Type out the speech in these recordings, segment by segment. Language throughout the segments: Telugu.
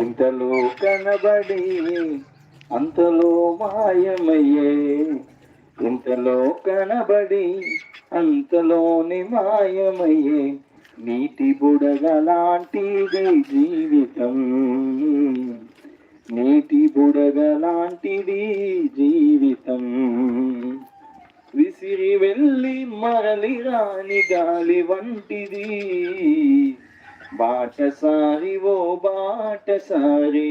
ఇంతలో కనబడి అంతలో మాయమయ్యే. ఇంతలో కనబడి అంతలోని మాయమయ్యే. నీటి బుడగ లాంటిది జీవితం. నీటి బుడగ లాంటిది జీవితం. విసిరి వెళ్ళి మరలి రాని గాలి వంటిది. బాటసారి ఓ బాటసారి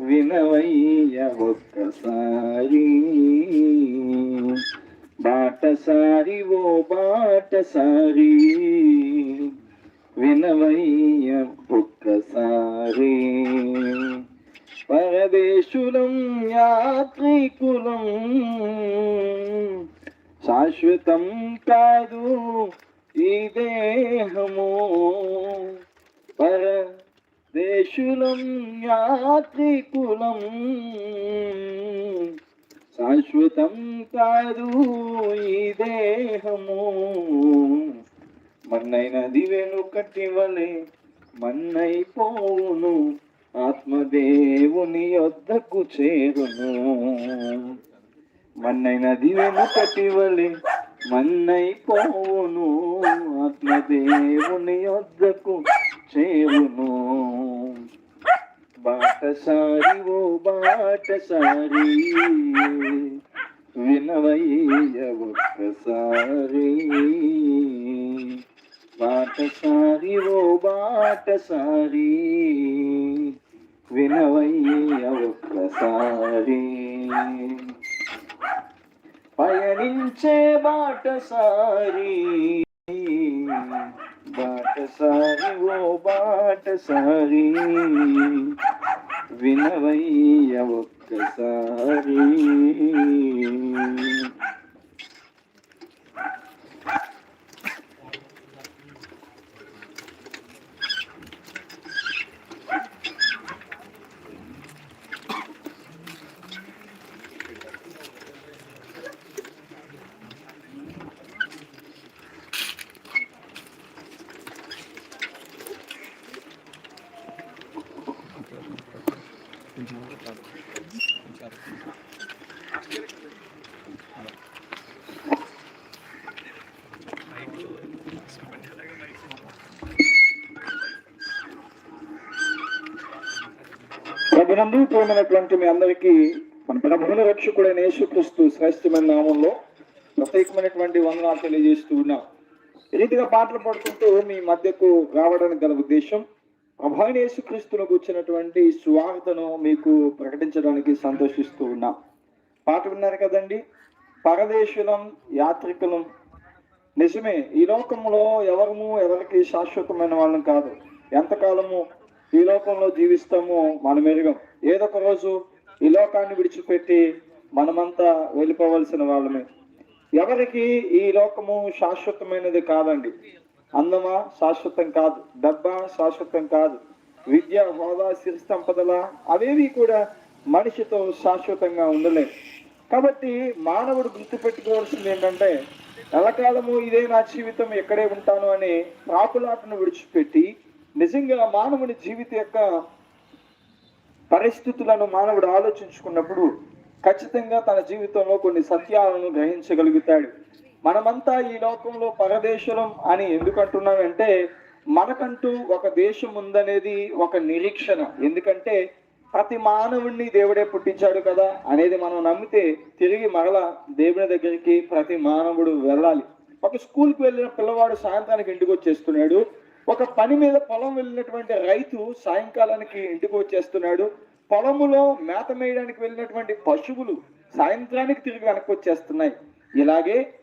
వినవయ్య ఒక్కసారి. బాటసారి ఓ బాటసారి వినవయ్య ఒక్కసారి. పరదేశులం యాత్రికులం శాశ్వతం కాదు ఈ దేహము పరదేశులం యాత్రికులం. శాశ్వతం కాదు ఈ దేహము. మన్నైనది వెనుకటి వలె మన్నైపోవును. ఆత్మదేవుని యొద్దకు చేరును. మన్నైనది వెనుకటి వలె మన్నైపోవును ఆత్మదేవుని వద్దకు చేరును. బాటసారి ఓ బాటసారి వినవయ్య ఒక్కసారి బాటసారి ఓ బాటసారి వినవయ్య ఒక్కసారి పయనించే బాటసారి. బాటసారి ఓ బాటసారి. వినవయ్య ఒక్కసారి. ప్రభునందు ప్రేమైనటువంటి మీ అందరికీ మన ప్రభువుల రక్షకుడైన యేసుక్రీస్తు శ్రేష్టమైన నామంలో ప్రత్యేకమైనటువంటి వందనాలు తెలియజేస్తూ ఉన్నాం. ఈ రీతిగా పాటలు పాడుకుంటూ మీ మధ్యకు రావడానికి గల ఉద్దేశం ప్రభాని యేసుక్రీస్తును కూర్చున్నటువంటి సువార్తను మీకు ప్రకటించడానికి సంతోషిస్తూ ఉన్నాం. పాట విన్నారు కదండి? పరదేశులం యాత్రికులం. నిజమే ఈ లోకంలో ఎవరము ఎవరికి శాశ్వతమైన వాళ్ళం కాదు. ఎంతకాలము ఈ లోకంలో జీవిస్తామో మన మెరుగం. ఏదో ఒక రోజు ఈ లోకాన్ని విడిచిపెట్టి మనమంతా వెళ్ళిపోవలసిన వాళ్ళమే. ఎవరికి ఈ లోకము శాశ్వతమైనది కాదండి. అందమా శాశ్వతం కాదు డబ్బా శాశ్వతం కాదు. విద్య హోదా సిరి సంపదల అవేవి కూడా మనిషితో శాశ్వతంగా ఉండలేవు కాబట్టి మానవుడు గుర్తుపెట్టుకోవాల్సింది ఏంటంటే ఎలకాలము ఇదే నా జీవితం ఎక్కడే ఉంటాను అనే ప్రాకులాటను విడిచిపెట్టి నిజంగా మానవుని జీవిత యొక్క పరిస్థితులను మానవుడు ఆలోచించుకున్నప్పుడు ఖచ్చితంగా తన జీవితంలో కొన్ని సత్యాలను గ్రహించగలుగుతాడు. మనమంతా ఈ లోకంలో పరదేశులం అని ఎందుకంటున్నామంటే మనకంటూ ఒక దేశం ఉందనేది ఒక నిరీక్షణ. ఎందుకంటే ప్రతి మానవుణ్ణి దేవుడే పుట్టించాడు కదా అనేది మనం నమ్మితే తిరిగి మరలా దేవుని దగ్గరికి ప్రతి మానవుడు వెళ్ళాలి. ఒక స్కూల్కి వెళ్ళిన పిల్లవాడు సాయంత్రానికి ఇంటికి వచ్చేస్తున్నాడు. ఒక పని మీద పొలం వెళ్ళినటువంటి రైతు సాయంకాలానికి ఇంటికి వచ్చేస్తున్నాడు. పొలములో మేత మేయడానికి వెళ్ళినటువంటి పశువులు సాయంత్రానికి తిరిగి వెనక్కి వచ్చేస్తున్నాయి. ఇలాగే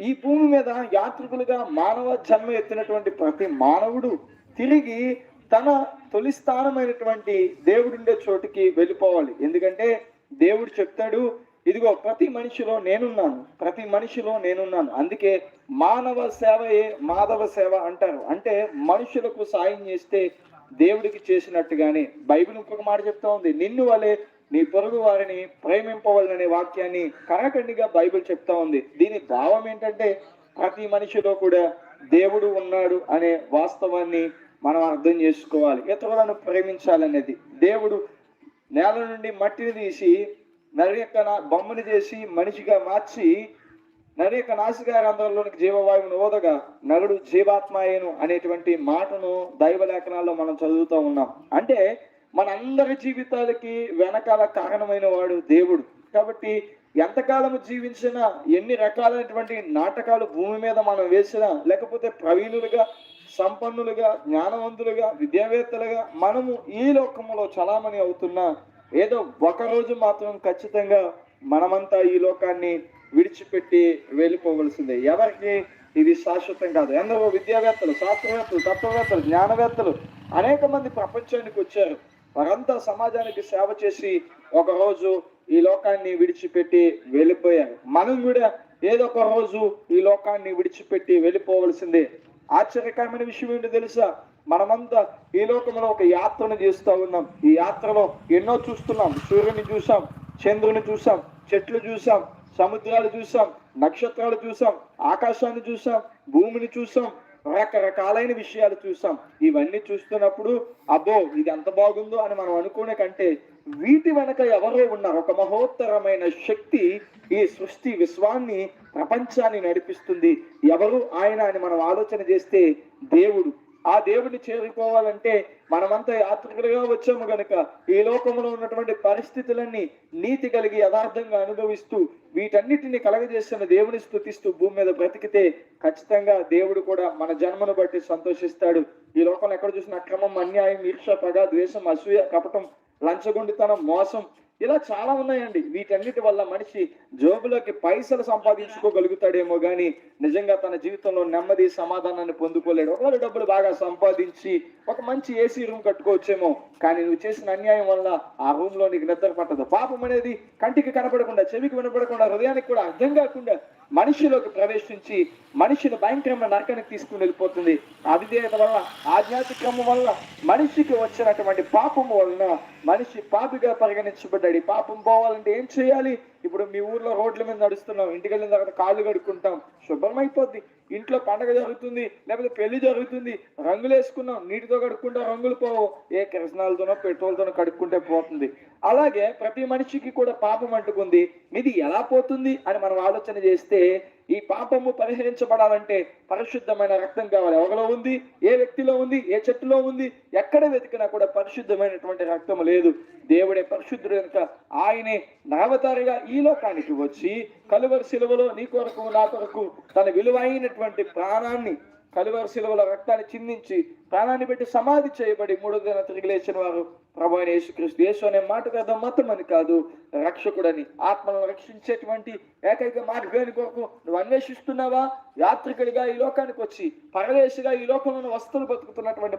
ఈ భూమి మీద యాత్రికులుగా మానవ జన్మ ఎత్తినటువంటి ప్రతి మానవుడు తిరిగి తన తొలి స్థానమైనటువంటి దేవుడుండే చోటుకి వెళ్ళిపోవాలి. ఎందుకంటే దేవుడు చెప్తాడు ఇదిగో ప్రతి మనిషిలో నేనున్నాను ప్రతి మనిషిలో నేనున్నాను. అందుకే మానవ సేవయే మాధవ సేవ అంటారు. అంటే మనుషులకు సాయం చేస్తే దేవుడికి చేసినట్టుగానే బైబిల్ ఇంకొక మాట చెప్తా ఉంది నిన్ను వలే నీ పొరుగు వారిని ప్రేమింపవలననే వాక్యాన్ని కనకండిగా బైబిల్ చెప్తా ఉంది. దీని భావం ఏంటంటే ప్రతి మనిషిలో కూడా దేవుడు ఉన్నాడు అనే వాస్తవాన్ని మనం అర్థం చేసుకోవాలి. ఇతరులను ప్రేమించాలనేది. దేవుడు నేల నుండి మట్టిని తీసి నరి యొక్క బొమ్మని చేసి మనిషిగా మార్చి నరి యొక్క నాసికారంధ్రంలోనికి జీవవాయువును ఓదగా నరుడు జీవాత్మాయను అనేటువంటి మాటను దైవ లేఖనాల్లో మనం చదువుతూ ఉన్నాం. అంటే మనందరి జీవితాలకి వెనకాల కారణమైన వాడు దేవుడు. కాబట్టి ఎంతకాలం జీవించినా ఎన్ని రకాలైనటువంటి నాటకాలు భూమి మీద మనం వేసినా లేకపోతే ప్రవీణులుగా సంపన్నులుగా జ్ఞానవంతులుగా విద్యావేత్తలుగా మనము ఈ లోకంలో చలామణి అవుతున్నా ఏదో ఒక రోజు మాత్రం ఖచ్చితంగా మనమంతా ఈ లోకాన్ని విడిచిపెట్టి వెళ్ళిపోవలసిందే. ఎవరికి? ఇది శాశ్వతం కాదు. ఎందరో విద్యావేత్తలు శాస్త్రవేత్తలు తత్వవేత్తలు జ్ఞానవేత్తలు అనేక మంది ప్రపంచానికి వచ్చారు. వారంతా సమాజానికి సేవ చేసి ఒకరోజు ఈ లోకాన్ని విడిచిపెట్టి వెళ్ళిపోయారు. మనం కూడా ఏదో ఒక రోజు ఈ లోకాన్ని విడిచిపెట్టి వెళ్ళిపోవలసిందే. ఆశ్చర్యకరమైన విషయం ఏంటో తెలుసా? మనమంతా ఈ లోకంలో ఒక యాత్రను చేస్తూ ఉన్నాం. ఈ యాత్రలో ఎన్నో చూస్తున్నాం. సూర్యుని చూసాం చంద్రుని చూసాం చెట్లు చూసాం సముద్రాలు చూసాం నక్షత్రాలు చూసాం ఆకాశాన్ని చూసాం భూమిని చూసాం రకరకాలైన విషయాలు చూసాం. ఇవన్నీ చూస్తున్నప్పుడు అబ్బో ఇది ఎంత బాగుందో అని మనం అనుకునే కంటే వీటి వెనక ఎవరో ఉన్నారు. ఒక మహోత్తరమైన శక్తి ఈ సృష్టి విశ్వాన్ని ప్రపంచాన్ని నడిపిస్తుంది. ఎవరు ఆయన అని మనం ఆలోచన చేస్తే దేవుడు ఆ దేవుడిని చేరుకోవాలంటే మనమంతా యాత్రికులుగా వచ్చాము గనుక ఈ లోకంలో ఉన్నటువంటి పరిస్థితులన్నీ నీతి కలిగి యథార్థంగా అనుభవిస్తూ వీటన్నిటిని కలగజేసిన దేవుని స్థుతిస్తూ భూమి మీద బ్రతికితే ఖచ్చితంగా దేవుడు కూడా మన జన్మను బట్టి సంతోషిస్తాడు. ఈ లోకంలో ఎక్కడ చూసిన అక్రమం అన్యాయం ఈర్ష పగ ద్వేషం అసూయ కపటం లంచగొండితనం మోసం ఇలా చాలా ఉన్నాయండి. వీటన్నిటి వల్ల మనిషి జోబులోకి పైసలు సంపాదించుకోగలుగుతాడేమో కానీ నిజంగా తన జీవితంలో నెమ్మది సమాధానాన్ని పొందుకోలేడు. ఒకవేళ డబ్బులు బాగా సంపాదించి ఒక మంచి ఏసీ రూమ్ కట్టుకోవచ్చేమో కానీ నువ్వు చేసిన అన్యాయం వల్ల ఆ రూమ్లో నీకు నిద్ర పట్టదు. పాపం అనేది కంటికి కనపడకుండా చెవికి వినపడకుండా హృదయానికి కూడా అర్థం కాకుండా మనిషిలోకి ప్రవేశించి మనిషిని భయంకరమైన నరకానికి తీసుకుని వెళ్ళిపోతుంది. అవిధేయత వల్ల ఆధ్యాత్మికము వల్ల మనిషికి వచ్చినటువంటి పాపము వలన మనిషి పాపిగా పరిగణించబడ్డాడు. పాపం పోవాలంటే ఏం చేయాలి? ఇప్పుడు మీ ఊర్లో రోడ్ల మీద నడుస్తున్నాం ఇంటికి వెళ్ళిన తర్వాత కాళ్ళు కడుక్కుంటాం శుభ్రం అయిపోద్ది. ఇంట్లో పండగ జరుగుతుంది లేకపోతే పెళ్ళి జరుగుతుంది రంగులు వేసుకున్నాం నీటితో కడుక్కుంటే రంగులు పోవు. ఏ కిరసనాలతోనో పెట్రోల్తోనో కడుక్కుంటే పోతుంది. అలాగే ప్రతి మనిషికి కూడా పాపం అంటుకుంది. ఇది ఎలా పోతుంది అని మనం ఆలోచన చేస్తే ఈ పాపము పరిహరించబడాలంటే పరిశుద్ధమైన రక్తం కావాలి. ఎవరిలో ఉంది? ఏ వ్యక్తిలో ఉంది? ఏ చెట్టులో ఉంది? ఎక్కడ వెతికినా కూడా పరిశుద్ధమైనటువంటి రక్తం లేదు. దేవుడే పరిశుద్ధుడు కనుక ఆయనే నవతారిగా ఈ లోకానికి వచ్చి కలువరి శిలువలో నీ కొరకు నా కొరకు తన విలువైనటువంటి ప్రాణాన్ని కలువరి శిలువల రక్తాన్ని చిందించి ప్రాణాన్ని పెట్టి సమాధి చేయబడి మూడో దిన తిరిగి లేచిన వారు ప్రభు అయిన యేసుక్రీస్తు. యేసు అనే మాట పెద్ద మతం అని కాదు రక్షకుడని ఆత్మలను రక్షించేటువంటి ఏకైక మార్గాన్ని కొరకు నువ్వు అన్వేషిస్తున్నావా? యాత్రికుడిగా ఈ లోకానికి వచ్చి పరదేశిగా ఈ లోకంలో వస్తువులు బతుకుతున్నటువంటి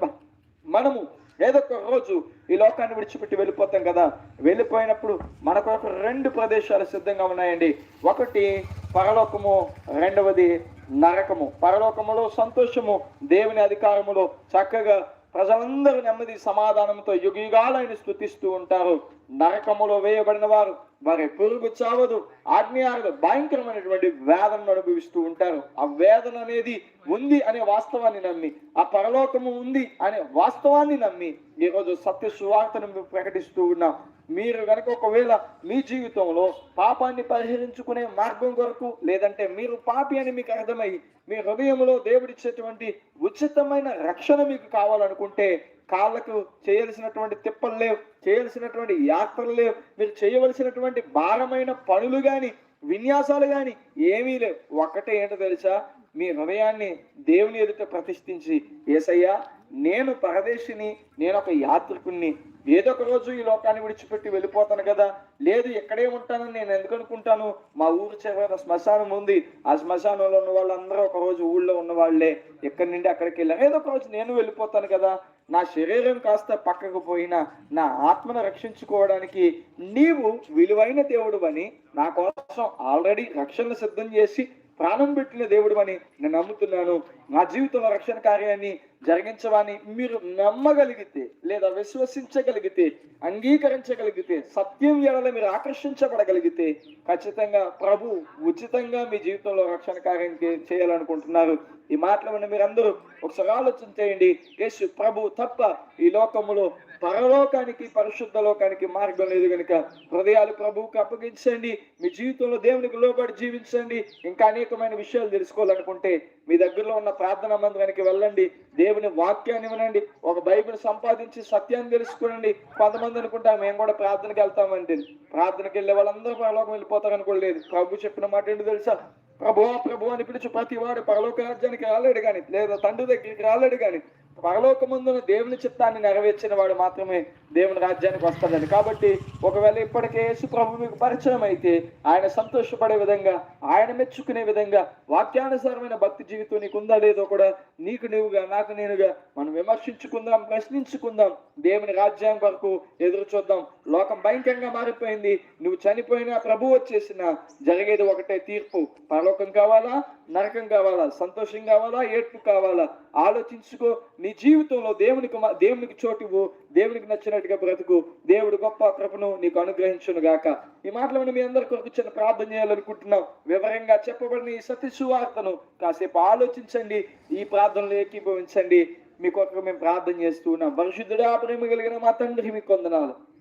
మనము ఏదో ఒక రోజు ఈ లోకాన్ని విడిచిపెట్టి వెళ్ళిపోతాం కదా. వెళ్ళిపోయినప్పుడు మన కొరకు రెండు ప్రదేశాలు సిద్ధంగా ఉన్నాయండి. ఒకటి పరలోకము రెండవది నరకము పరలోకములో సంతోషము దేవుని అధికారములో చక్కగా ప్రజలందరూ నెమ్మది సమాధానంతో యుగయుగాలను స్థుతిస్తూ ఉంటారు. నరకములో వేయబడిన వారు వారి పురుగు చావదు ఆజ్ఞారులు భయంకరమైనటువంటి వేదనను అనుభవిస్తూ ఉంటారు. ఆ వేదన అనేది ఉంది అనే వాస్తవాన్ని నమ్మి ఆ పరలోకము ఉంది అనే వాస్తవాన్ని నమ్మి ఈరోజు సత్య సువార్తను ప్రకటిస్తూ ఉన్నాం. మీరు కనుక ఒకవేళ మీ జీవితంలో పాపాన్ని పరిహరించుకునే మార్గం కొరకు లేదంటే మీరు పాపి అని మీకు అర్థమై మీ హృదయంలో దేవుడిచ్చేటువంటి ఉచితమైన రక్షణ మీకు కావాలనుకుంటే కాళ్ళకు చేయాల్సినటువంటి తిప్పలు లేవు చేయాల్సినటువంటి యాత్రలు లేవు మీరు చేయవలసినటువంటి భారమైన పనులు కానీ విన్యాసాలు కానీ ఏమీ లేవు. ఒక్కటే ఏంటో తెలుసా? మీ హృదయాన్ని దేవుని ఎదుట ప్రతిష్ఠించి ఏసయ్యా నేను పరదేశిని నేను ఒక యాత్రికుణ్ణి ఏదో ఒక రోజు ఈ లోకాన్ని విడిచిపెట్టి వెళ్ళిపోతాను కదా. లేదు ఎక్కడే ఉంటానని నేను ఎందుకు అనుకుంటాను? మా ఊరు చివర శ్మశానం ఉంది. ఆ శ్మశానంలో ఉన్న వాళ్ళందరూ ఒక రోజు ఊళ్ళో ఉన్న వాళ్ళే. ఎక్కడి నుండి అక్కడికి వెళ్ళారు ఏదో ఒక రోజు నేను వెళ్ళిపోతాను కదా. నా శరీరం కాస్త పక్కకు పోయినా నా ఆత్మను రక్షించుకోవడానికి నీవు విలువైన దేవుడు అని నా కోసం ఆల్రెడీ రక్షణ సిద్ధం చేసి ప్రాణం పెట్టిన దేవుడు అని నేను నమ్ముతున్నాను. నా జీవితంలో రక్షణ కార్యాన్ని జరిగించవని మీరు నమ్మగలిగితే లేదా విశ్వసించగలిగితే అంగీకరించగలిగితే సత్యం ఎడల మీరు ఆకర్షించబడగలిగితే ఖచ్చితంగా ప్రభు ఉచితంగా మీ జీవితంలో రక్షణ కార్యం చేయాలనుకుంటున్నారు. ఈ మాటలు విన్న మీరందరూ ఒకసారి ఆలోచన చేయండి. యేసు ప్రభు తప్ప ఈ లోకములో పరలోకానికి పరిశుద్ధ లోకానికి మార్గం లేదు కనుక హృదయాలు ప్రభువుకి అప్పగించండి. మీ జీవితంలో దేవునికి లోబడి జీవించండి. ఇంకా అనేకమైన విషయాలు తెలుసుకోవాలనుకుంటే మీ దగ్గరలో ఉన్న ప్రార్థన మందిరానికి వెళ్ళండి. దేవుని వాక్యాన్ని వినండి. ఒక బైబిల్ సంపాదించి సత్యాన్ని తెలుసుకోనండి. కొంతమంది అనుకుంటాం మేము కూడా ప్రార్థనకి వెళ్తామండి. ప్రార్థనకి వెళ్ళే వాళ్ళందరూ పరలోకం వెళ్ళిపోతారు అనుకోలేదు ప్రభు చెప్పిన మాట ఏంటి తెలుసా? ప్రభు ప్రభు అని పిలిచి ప్రతి వాడు పరలోక రాజ్యానికి రాలేడు కానీ లేదా తండ్రి దగ్గరికి రాలేడు కానీ పరలోకముందున దేవుని చిత్తాన్ని నెరవేర్చిన వాడు మాత్రమే దేవుని రాజ్యానికి వస్తాడండి. కాబట్టి ఒకవేళ ఇప్పటికే యేసు ప్రభు మీకు పరిచయం అయితే ఆయన సంతోషపడే విధంగా ఆయన మెచ్చుకునే విధంగా వాక్యానుసారమైన భక్తి జీవితం నీకు ఉందా లేదో కూడా నీకు నీవుగా నాకు నేనుగా మనం విమర్శించుకుందాం ప్రశ్నించుకుందాం. దేవుని రాజ్యం వరకు ఎదురు చూద్దాం. లోకం భయంకరంగా మారిపోయింది. నువ్వు చనిపోయినా ప్రభు వచ్చేసిన జరిగేది ఒకటే తీర్పు. పరలోకం కావాలా? నరకం కావాలా? సంతోషం కావాలా? ఏడ్పు కావాలా? ఆలోచించుకో. నీ జీవితంలో దేవునికి దేవునికి చోటివ్వు. దేవునికి నచ్చినట్టుగా బ్రతుకు. దేవుడు గొప్ప కృపను నీకు అనుగ్రహించును గాక. ఈ మాటలను మీ అందరి కొరకు చిన్న ప్రార్థన చేయాలనుకుంటున్నాం. వివరంగా చెప్పబడిన ఈ సత్య సువార్తను కాసేపు ఆలోచించండి. ఈ ప్రార్థనలు ఏకీభవించండి. మీ కొరకు మేము ప్రార్థన చేస్తూ ఉన్నాం. పరిశుద్ధుడా ప్రేమ కలిగిన మా తండ్రి మీకు వందనాలు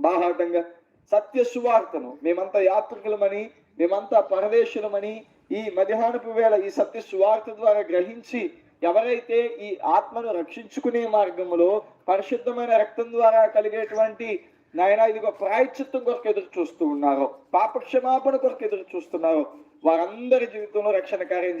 బాహాటంగా సత్య సువార్తను మేమంతా యాత్రికులమని మేమంతా పరదేశులమని ఈ మధ్యాహ్నపు వేళ ఈ సత్య సువార్త ద్వారా గ్రహించి ఎవరైతే ఈ ఆత్మను రక్షించుకునే మార్గంలో పరిశుద్ధమైన రక్తం ద్వారా కలిగేటువంటి నాయన ఇదిగో ప్రాయచిత్తం కొరకు ఎదురు చూస్తూ ఉన్నారో పాప క్షమాపణ కొరకు ఎదురు చూస్తున్నారో. వారందరి జీవితంలో రక్షణ కార్యం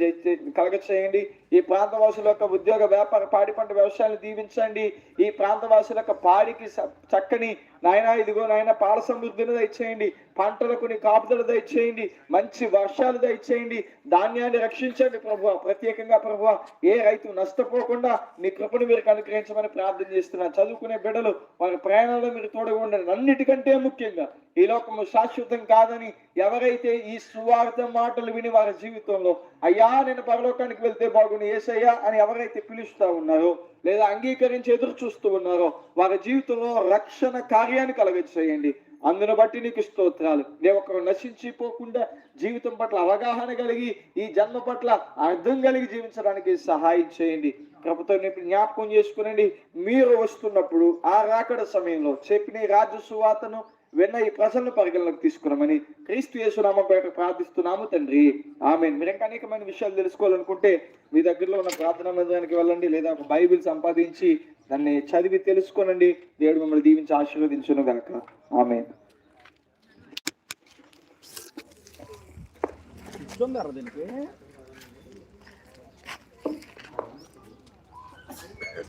కలగ చేయండి. ఈ ప్రాంతవాసుల యొక్క ఉద్యోగ వ్యాపార పాడి పంట వ్యవసాయాన్ని దీవించండి. ఈ ప్రాంతవాసుల యొక్క పాడికి చక్కని నాయన ఇదిగో నాయన పాల సమృద్ధిని దయచేయండి. పంటలకు నీ కాపుదల దయచేయండి. మంచి వర్షాలు దయచేయండి. ధాన్యాన్ని రక్షించండి ప్రభు ప్రత్యేకంగా ప్రభు ఏ రైతు నష్టపోకుండా నీ కృపను మీరు అనుగ్రహించమని ప్రార్థన చేస్తున్నాను. చదువుకునే బిడ్డలు వారి ప్రయాణంలో మీరు తోడుగా ఉండండి. అన్నిటికంటే ముఖ్యంగా ఈ లోకము శాశ్వతం కాదని ఎవరైతే ఈ సువార్త మాటలు విని వారి జీవితంలో అయ్యా నేను పరలోకానికి వెళ్తే బాగుని ఏసయ్యా అని ఎవరైతే పిలుస్తా ఉన్నారో లేదా అంగీకరించి ఎదురు చూస్తూ ఉన్నారో వారి జీవితంలో రక్షణ కార్యాన్ని కలగచేయండి అందును బట్టి నీకు స్తోత్రాలు. నే ఒకరు నశించిపోకుండా జీవితం పట్ల అవగాహన కలిగి ఈ జన్మ పట్ల అర్థం కలిగి జీవించడానికి సహాయం చేయండి. ప్రభుత్వం జ్ఞాపకం చేసుకునండి. మీరు వస్తున్నప్పుడు ఆ రాకడ సమయంలో చెప్పిన రాజు రాజ్య సువార్తను వెన్న ఈ ప్రజలను పరిగణలోకి తీసుకున్నామని క్రీస్తు యేసునామం పేట ప్రార్థిస్తున్నాము తండ్రి. ఆమె మీరు ఇంకా అనేకమైన విషయాలు తెలుసుకోవాలనుకుంటే మీ దగ్గరలో ఉన్న ప్రార్థనా మందిరానికి వెళ్ళండి లేదా ఒక బైబిల్ సంపాదించి దాన్ని చదివి తెలుసుకోనండి. దేవుడు మిమ్మల్ని దీవించి ఆశీర్వదించును గనక ఆమె దీనికి?